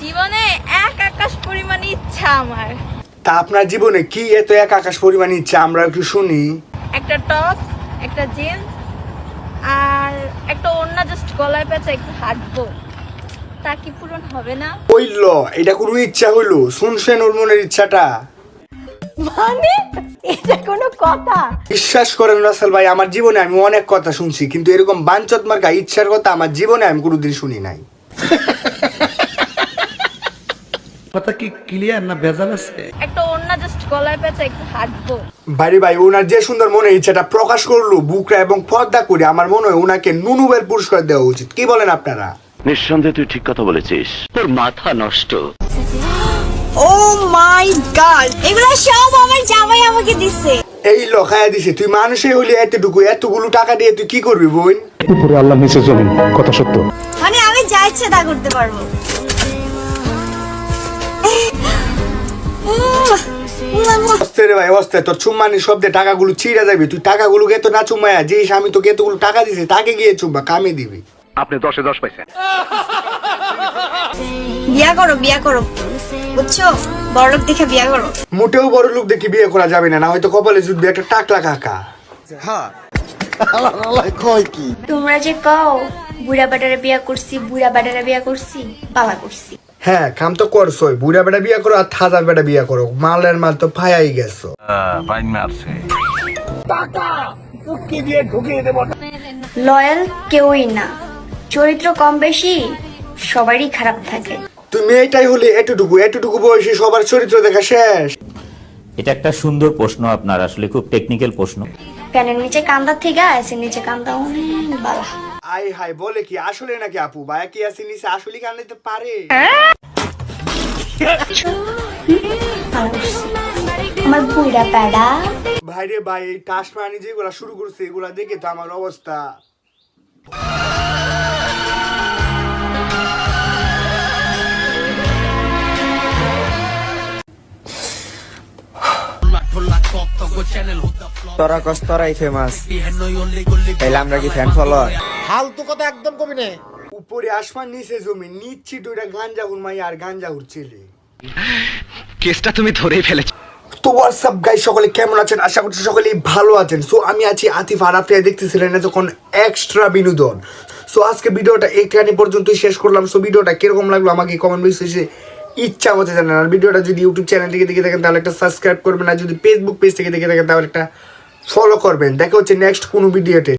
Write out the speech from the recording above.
জীবনে এক আকাশ পরিমাণ ইচ্ছা আমার। তা আপনার জীবনে কি এত এক আকাশ পরিমাণ ইচ্ছা? আমরা একটু শুনি। একটা টপ একটা জিন্স আর একটা অন্য জাস্ট গলায় পেঁচা একটু হাঁটবো। তা কি পূরণ হবে না? হইল এটা কোনো ইচ্ছা হইল? শুনছেন ওর মনের ইচ্ছাটা? মানে? এটা কোনো কথা? বিশ্বাস করেন রাসেল ভাই আমার জীবনে আমি অনেক কথা শুনছি কিন্তু এরকম বাঞ্চত মার্কা ইচ্ছার কথা আমার জীবনে আমি কোনোদিন শুনি নাই। কথা কি ক্লিয়ার না ভেজাল আছে? একটা জাস্ট গলায় পেঁচা একটু হাঁটবো। ভাই ভাই ওনার যে সুন্দর মনে ইচ্ছাটা প্রকাশ করল বুকরা এবং পর্দা করে আমার মনে হয় ওনাকে নুনুবের পুরস্কার দেওয়া উচিত। কি বলেন আপনারা? নিঃসন্দেহে তুই ঠিক কথা বলেছিস। তোর মাথা নষ্ট। ও মাই গড এগুলো সব আমার জামাই আমাকে দিচ্ছে এই লখায়া দিছে। তুই মানুষই হইলে এতটুকু এতগুলো টাকা দিয়ে তুই কি করবি বোন? উপরে আল্লাহ নিচে জমিন কথা সত্য। মানে আমি যা ইচ্ছে তা করতে পারব। অস্তে রে ভাই অস্তে তোর চুম্মানি শব্দে টাকাগুলো ছিঁড়ে যাবে। তুই টাকাগুলোকে তো না চুম্মায়া যে আমি তোকে এতগুলো টাকা দিছি তাকে গিয়ে চুম্বা কামে দিবি। আপনি দশে দশ পাইছেন। বিয়া করো বিয়া করো। বুঝছ? বড়লোক দেখে বিয়া করো। মোটেও বড় লোক দেখি বিয়ে করা যাবে না না হয়তো কপালে জুটবে একটা টাকলা কাকা। তোমরা যে কও বুড়া বাটারে বিয়া করছি বুড়া বাটারে বিয়া করছি বালা করছি। হ্যাঁ কাম তো করছোই। বুড়া বেটা বিয়ে করো আর থাজা বেটা বিয়ে করো। মালের মাল তো ফায়াই গেছো। লয়াল কেউই না। চরিত্র কম বেশি সবারই খারাপ থাকে। তুই মেয়েটাই হলে এতটুকু এতটুকু বয়সে সবার চরিত্র দেখা শেষ। এটা একটা সুন্দর প্রশ্ন আপনার আসলে খুব টেকনিক্যাল প্রশ্ন। ফ্যানের নিচে কান্দা থেকে আইসের নিচে কান্দা অনেক বালা। আই হাই বলে কি আসলে নাকি আপু? ভাইয়া কি আছে নিচে আসলে কান্দাইতে পারে। আমার বুড়া প্যাডা। ভাইরে ভাই এই টাস মানি যেগুলা শুরু করছে এগুলা দেখে তো আমার অবস্থা। তোরা কস তোরাই ফেমাস তাইলে আমরা কি ফ্যান ফলোয়ার উপরে আসমান নিচে জমি নিচ্ছি এটা গাঞ্জা হুরমাই আর গাঞ্জা ছেলে কেসটা তুমি ধরেই ফেলেছ। তো হোয়াটসঅ্যাপ গাই সকলে কেমন আছেন? আশা করছি সকলেই ভালো আছেন। সো আমি আছি আতিফ আর আপনারা দেখতেছিলেন না যখন এক্সট্রা বিনোদন। সো আজকে ভিডিওটা এখানে পর্যন্তই শেষ করলাম। সো ভিডিওটা কীরকম লাগল আমাকে কমেন্ট বক্সে ইচ্ছা মতো জানেন। আর ভিডিওটা যদি ইউটিউব চ্যানেল থেকে দেখে থাকেন তাহলে একটা সাবস্ক্রাইব করবেন। আর যদি ফেসবুক পেজ থেকে দেখে থাকেন তাহলে একটা ফলো করবেন। দেখা হচ্ছে নেক্সট কোনো ভিডিওতে